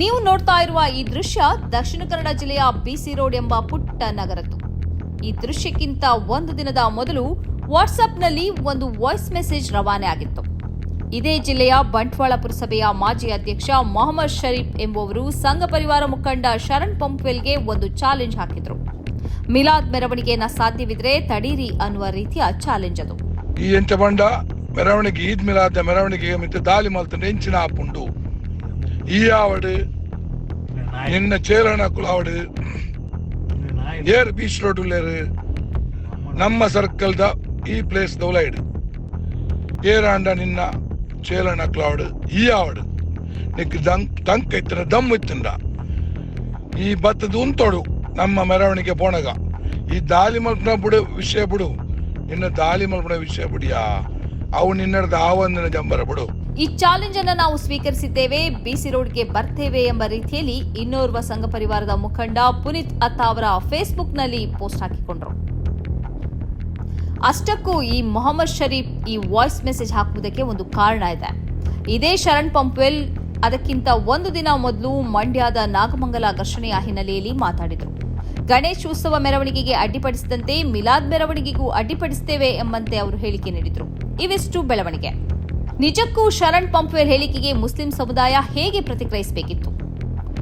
ನೀವು ನೋಡ್ತಾ ಇರುವ ಈ ದೃಶ್ಯ ದಕ್ಷಿಣ ಕನ್ನಡ ಜಿಲ್ಲೆಯ ಬಿಸಿ ರೋಡ್ ಎಂಬ ಪುಟ್ಟ ನಗರದ್ದು. ಈ ದೃಶ್ಯಕ್ಕಿಂತ ಒಂದು ದಿನದ ಮೊದಲು ವಾಟ್ಸ್ಆಪ್ನಲ್ಲಿ ಒಂದು ವಾಯ್ಸ್ ಮೆಸೇಜ್ ರವಾನೆ ಆಗಿತ್ತು. ಇದೇ ಜಿಲ್ಲೆಯ ಬಂಟ್ವಾಳ ಪುರಸಭೆಯ ಮಾಜಿ ಅಧ್ಯಕ್ಷ ಮೊಹಮ್ಮದ್ ಶರೀಫ್ ಎಂಬುವರು ಸಂಘ ಪರಿವಾರ ಮುಖಂಡ ಶರಣ್ ಪಂಪ್ವೆಲ್ಗೆ ಒಂದು ಚಾಲೆಂಜ್ ಹಾಕಿದ್ರು. ಮಿಲಾದ್ ಮೆರವಣಿಗೆಯನ್ನ ಸಾಧ್ಯವಿದ್ರೆ ತಡೀರಿ ಅನ್ನುವ ರೀತಿಯ ಚಾಲೆಂಜ್ ಅದು. ಈ ಎಂಚ ಬಂಡ ಮೆರವಣಿಗೆ, ಈದ್ ಮಿಲಾದ ಮೆರವಣಿಗೆ ಮತ್ತೆ ದಾಲಿ ಮಲ್ತಂಡ ಎಂಚಿನ ಆಪುಂಡು ನಿನ್ನ ಚೇರಣ ಕುಲಾವಡು ಏರ್ ಬೀಚ್ ರೋಡ್ ಉಳ್ಳೇರು ನಮ್ಮ ಸರ್ಕಲ್ ದ ಈ ಪ್ಲೇಸ್ ದೌಲೈಡ್ ಏರಾಂಡ ನಿನ್ನ ಚೇಲನ ಕ್ಲೌಡ್ ಈ ಆವಡು. ನಿಕ್ ದಂಕ್ ದಂಕ್ ಇತ್ತಿನ ದಮ್ ಇತ್ತಿಂಡ ಈ ಭತ್ತದ ಉಂತೋಡು, ನಮ್ಮ ಮೆರವಣಿಗೆ ಪೋಣಗ ಈ ದಾಲಿ ಮಲ್ಪನ ಬಿಡು, ವಿಷಯ ಬಿಡು. ನಿನ್ನ ದಾಲಿ ಮಲ್ಪನ ವಿಷಯ ಬಿಡಿಯಾ. ಅವು ನಿನ್ನಡ್ದ ಆವಂದನ ಜಂಬರ ಬಿಡು. ಈ ಚಾಲೆಂಜ್ ಅನ್ನು ನಾವು ಸ್ವೀಕರಿಸಿದ್ದೇವೆ ಬಿಸಿ ರೋಡ್ಗೆ ಬರ್ತೇವೆ ಎಂಬ ರೀತಿಯಲ್ಲಿ ಇನ್ನೋರ್ವ ಸಂಘ ಪರಿವಾರದ ಮುಖಂಡ ಪುನೀತ್ ಅತ್ತ ಅವರ ಫೇಸ್ಬುಕ್ನಲ್ಲಿ ಪೋಸ್ಟ್ ಹಾಕಿಕೊಂಡ್ರು. ಅಷ್ಟಕ್ಕೂ ಈ ಮೊಹಮ್ಮದ್ ಶರೀಫ್ ಈ ವಾಯ್ಸ್ ಮೆಸೇಜ್ ಹಾಕುವುದಕ್ಕೆ ಒಂದು ಕಾರಣ ಇದೆ. ಇದೇ ಶರಣ್ ಪಂಪ್ವೆಲ್ ಅದಕ್ಕಿಂತ ಒಂದು ದಿನ ಮೊದಲು ಮಂಡ್ಯದ ನಾಗಮಂಗಲ ಘರ್ಷಣೆಯ ಹಿನ್ನೆಲೆಯಲ್ಲಿ ಮಾತಾಡಿದರು. ಗಣೇಶ್ ಉತ್ಸವ ಮೆರವಣಿಗೆಗೆ ಅಡ್ಡಿಪಡಿಸಿದಂತೆ ಮಿಲಾದ್ ಮೆರವಣಿಗೆಗೂ ಅಡ್ಡಿಪಡಿಸುತ್ತೇವೆ ಎಂಬಂತೆ ಅವರು ಹೇಳಿಕೆ ನೀಡಿದರು. ಇವೆಷ್ಟು ಬೆಳವಣಿಗೆ. ನಿಜಕ್ಕೂ ಶರಣ್ ಪಂಪ್ವೆಲ್ ಹೇಳಿಕೆಗೆ ಮುಸ್ಲಿಂ ಸಮುದಾಯ ಹೇಗೆ ಪ್ರತಿಕ್ರಿಯಿಸಬೇಕಿತ್ತು?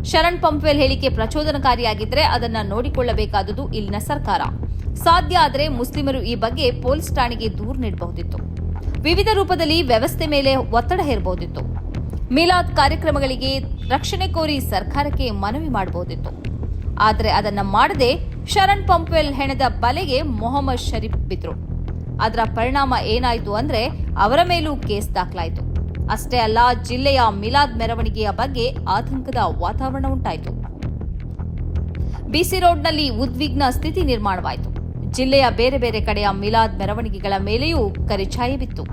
ಶರಣ್ ಪಂಪ್ವೆಲ್ ಹೇಳಿಕೆ ಪ್ರಚೋದನಕಾರಿಯಾಗಿದ್ದರೆ ಅದನ್ನ ನೋಡಿಕೊಳ್ಳಬೇಕಾದುದು ಇಲ್ಲಿನ ಸರ್ಕಾರ. ಸಾಧ್ಯ ಆದರೆ ಮುಸ್ಲಿಮರು ಈ ಬಗ್ಗೆ ಪೊಲೀಸ್ ಠಾಣೆಗೆ ದೂರು ನೀಡಬಹುದಿತ್ತು. ವಿವಿಧ ರೂಪದಲ್ಲಿ ವ್ಯವಸ್ಥೆ ಮೇಲೆ ಒತ್ತಡ ಹೇರಬಹುದಿತ್ತು. ಮಿಲಾದ್ ಕಾರ್ಯಕ್ರಮಗಳಿಗೆ ರಕ್ಷಣೆ ಕೋರಿ ಸರ್ಕಾರಕ್ಕೆ ಮನವಿ ಮಾಡಬಹುದಿತ್ತು. ಆದರೆ ಅದನ್ನ ಮಾಡದೆ ಶರಣ್ ಪಂಪ್ವೆಲ್ ಹೆಣದ ಬಲೆಗೆ ಮೊಹಮ್ಮದ್ ಶರೀಫ್ ಬಿದ್ರು. ಅದರ ಪರಿಣಾಮ ಏನಾಯಿತು ಅಂದ್ರೆ ಅವರ ಮೇಲೂ ಕೇಸ್ ದಾಖಲಾಯಿತು. ಅಷ್ಟೇ ಅಲ್ಲ, ಜಿಲ್ಲೆಯ ಮಿಲಾದ್ ಮೆರವಣಿಗೆಯ ಬಗ್ಗೆ ಆತಂಕದ ವಾತಾವರಣ ಉಂಟಾಯಿತು. ಬಿಸಿ ರೋಡ್ನಲ್ಲಿ ಉದ್ವಿಗ್ನ ಸ್ಥಿತಿ ನಿರ್ಮಾಣವಾಯಿತು. ಜಿಲ್ಲೆಯ ಬೇರೆ ಬೇರೆ ಕಡೆಯ ಮಿಲಾದ್ ಮೆರವಣಿಗೆಗಳ ಮೇಲೆಯೂ ಕರಿಛಾಯವಿತ್ತು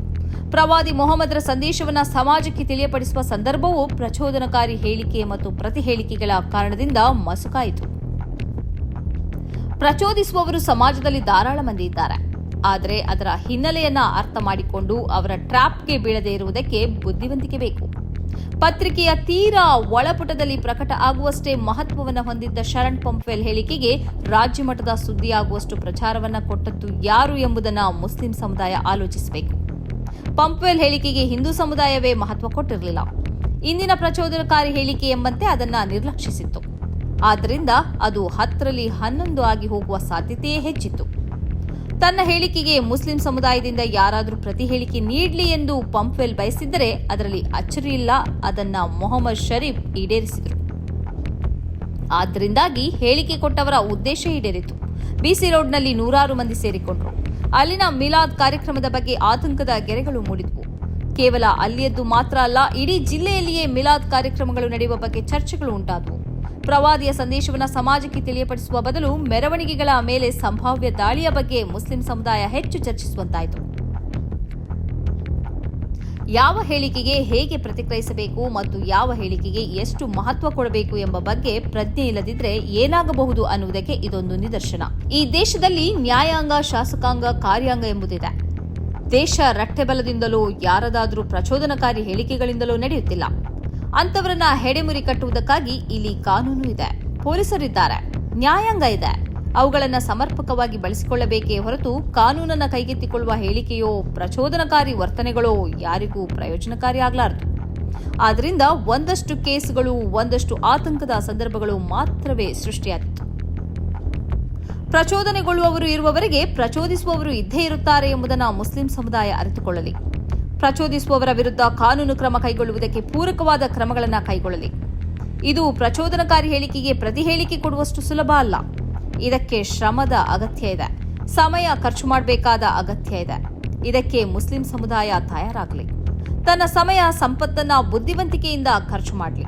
ಪ್ರವಾದಿ ಮೊಹಮ್ಮದರ ಸಂದೇಶವನ್ನ ಸಮಾಜಕ್ಕೆ ತಿಳಿಯಪಡಿಸುವ ಸಂದರ್ಭವು ಪ್ರಚೋದನಕಾರಿ ಹೇಳಿಕೆ ಮತ್ತು ಪ್ರತಿ ಹೇಳಿಕೆಗಳ ಕಾರಣದಿಂದ ಮಸುಕಾಯಿತು. ಪ್ರಚೋದಿಸುವವರು ಸಮಾಜದಲ್ಲಿ ಧಾರಾಳ ಮಂದಿ ಇದ್ದಾರೆ. ಆದರೆ ಅದರ ಹಿನ್ನೆಲೆಯನ್ನ ಅರ್ಥ ಮಾಡಿಕೊಂಡು ಅವರ ಟ್ರ್ಯಾಪ್ಗೆ ಬೀಳದೇ ಇರುವುದಕ್ಕೆ ಬುದ್ಧಿವಂತಿಕೆ ಬೇಕು. ಪತ್ರಿಕೆಯ ತೀರಾ ಒಳಪುಟದಲ್ಲಿ ಪ್ರಕಟ ಆಗುವಷ್ಟೇ ಮಹತ್ವವನ್ನು ಹೊಂದಿದ್ದ ಶರಣ್ ಪಂಪ್ವೆಲ್ ಹೇಳಿಕೆಗೆ ರಾಜ್ಯ ಮಟ್ಟದ ಸುದ್ದಿಯಾಗುವಷ್ಟು ಪ್ರಚಾರವನ್ನ ಕೊಟ್ಟದ್ದು ಯಾರು ಎಂಬುದನ್ನು ಮುಸ್ಲಿಂ ಸಮುದಾಯ ಆಲೋಚಿಸಬೇಕು. ಪಂಪ್ವೆಲ್ ಹೇಳಿಕೆಗೆ ಹಿಂದೂ ಸಮುದಾಯವೇ ಮಹತ್ವ ಕೊಟ್ಟಿರಲಿಲ್ಲ. ಇಂದಿನ ಪ್ರಚೋದನಕಾರಿ ಹೇಳಿಕೆ ಎಂಬಂತೆ ಅದನ್ನ ನಿರ್ಲಕ್ಷಿಸಿತ್ತು. ಆದ್ದರಿಂದ ಅದು ಹತ್ತರಲ್ಲಿ ಹನ್ನೊಂದು ಆಗಿ ಹೋಗುವ ಸಾಧ್ಯತೆಯೇ ಹೆಚ್ಚಿತ್ತು. ತನ್ನ ಹೇಳಿಕೆಗೆ ಮುಸ್ಲಿಂ ಸಮುದಾಯದಿಂದ ಯಾರಾದರೂ ಪ್ರತಿ ಹೇಳಿಕೆ ನೀಡಲಿ ಎಂದು ಪಂಪ್ವೆಲ್ ಬಯಸಿದ್ದರೆ ಅದರಲ್ಲಿ ಅಚ್ಚರಿ ಇಲ್ಲ. ಅದನ್ನ ಮೊಹಮ್ಮದ್ ಶರೀಫ್ ಈಡೇರಿಸಿದರು. ಆದ್ದರಿಂದಾಗಿ ಹೇಳಿಕೆ ಕೊಟ್ಟವರ ಉದ್ದೇಶ ಈಡೇರಿತು ಬಿಸಿ ರೋಡ್ನಲ್ಲಿ ನೂರಾರು ಮಂದಿ ಸೇರಿಕೊಂಡರು. ಅಲ್ಲಿನ ಮಿಲಾದ್ ಕಾರ್ಯಕ್ರಮದ ಬಗ್ಗೆ ಆತಂಕದ ಗೆರೆಗಳು ಮೂಡಿದ್ವು. ಕೇವಲ ಅಲ್ಲಿಯದ್ದು ಮಾತ್ರ ಅಲ್ಲ, ಇಡೀ ಜಿಲ್ಲೆಯಲ್ಲಿಯೇ ಮಿಲಾದ್ ಕಾರ್ಯಕ್ರಮಗಳು ನಡೆಯುವ ಬಗ್ಗೆ ಚರ್ಚೆಗಳು ಉಂಟಾದವು. ಪ್ರವಾದಿಯ ಸಂದೇಶವನ್ನು ಸಮಾಜಕ್ಕೆ ತಿಳಿಯಪಡಿಸುವ ಬದಲು ಮೆರವಣಿಗೆಗಳ ಮೇಲೆ ಸಂಭಾವ್ಯ ದಾಳಿಯ ಬಗ್ಗೆ ಮುಸ್ಲಿಂ ಸಮುದಾಯ ಹೆಚ್ಚು ಚರ್ಚಿಸುವಂತಾಯಿತು. ಯಾವ ಹೇಳಿಕೆಗೆ ಹೇಗೆ ಪ್ರತಿಕ್ರಿಯಿಸಬೇಕು ಮತ್ತು ಯಾವ ಹೇಳಿಕೆಗೆ ಎಷ್ಟು ಮಹತ್ವ ಕೊಡಬೇಕು ಎಂಬ ಬಗ್ಗೆ ಪ್ರಜ್ಞೆ ಇಲ್ಲದಿದ್ದರೆ ಏನಾಗಬಹುದು ಅನ್ನುವುದಕ್ಕೆ ಇದೊಂದು ನಿದರ್ಶನ. ಈ ದೇಶದಲ್ಲಿ ನ್ಯಾಯಾಂಗ, ಶಾಸಕಾಂಗ, ಕಾರ್ಯಾಂಗ ಎಂಬುದಿದೆ. ದೇಶ ರಟ್ಟೆಬಲದಿಂದಲೋ ಯಾರದಾದರೂ ಪ್ರಚೋದನಕಾರಿ ಹೇಳಿಕೆಗಳಿಂದಲೋ ನಡೆಯುತ್ತಿಲ್ಲ. ಅಂತವರನ್ನ ಹೆಡೆಮುರಿ ಕಟ್ಟುವುದಕ್ಕಾಗಿ ಇಲ್ಲಿ ಕಾನೂನು ಇದೆ. ಪೊಲೀಸರಿದ್ದಾರೆ. ನ್ಯಾಯಾಂಗ ಇದೆ. ಅವುಗಳನ್ನ ಸಮರ್ಪಕವಾಗಿ ಬಳಸಿಕೊಳ್ಳಬೇಕೇ ಹೊರತು ಕಾನೂನನ್ನ ಕೈಗೆತ್ತಿಕೊಳ್ಳುವ ಹೇಳಿಕೆಯೋ, ಪ್ರಚೋದನಕಾರಿ ವರ್ತನೆಗಳೋ ಯಾರಿಗೂ ಪ್ರಯೋಜನಕಾರಿ ಆಗಲಾರದು. ಆದ್ದರಿಂದ ಒಂದಷ್ಟು ಕೇಸುಗಳು, ಒಂದಷ್ಟು ಆತಂಕದ ಸಂದರ್ಭಗಳು ಮಾತ್ರವೇ ಸೃಷ್ಟಿಯಾಗಿತ್ತು ಪ್ರಚೋದನೆಗೊಳ್ಳುವವರು ಇರುವವರೆಗೆ ಪ್ರಚೋದಿಸುವವರು ಇದ್ದೇ ಇರುತ್ತಾರೆ ಎಂಬುದನ್ನು ಮುಸ್ಲಿಂ ಸಮುದಾಯ ಅರಿತುಕೊಳ್ಳಲಿ. ಪ್ರಚೋದಿಸುವವರ ವಿರುದ್ಧ ಕಾನೂನು ಕ್ರಮ ಕೈಗೊಳ್ಳುವುದಕ್ಕೆ ಪೂರಕವಾದ ಕ್ರಮಗಳನ್ನು ಕೈಗೊಳ್ಳಲಿ. ಇದು ಪ್ರಚೋದನಕಾರಿ ಹೇಳಿಕೆಗೆ ಪ್ರತಿ ಹೇಳಿಕೆ ಕೊಡುವಷ್ಟು ಸುಲಭ ಅಲ್ಲ. ಇದಕ್ಕೆ ಶ್ರಮದ ಅಗತ್ಯ ಇದೆ. ಸಮಯ ಖರ್ಚು ಮಾಡಬೇಕಾದ ಅಗತ್ಯ ಇದೆ. ಇದಕ್ಕೆ ಮುಸ್ಲಿಂ ಸಮುದಾಯ ತಯಾರಾಗಲಿ. ತನ್ನ ಸಮಯ, ಸಂಪತ್ತನ್ನ ಬುದ್ಧಿವಂತಿಕೆಯಿಂದ ಖರ್ಚು ಮಾಡಲಿ.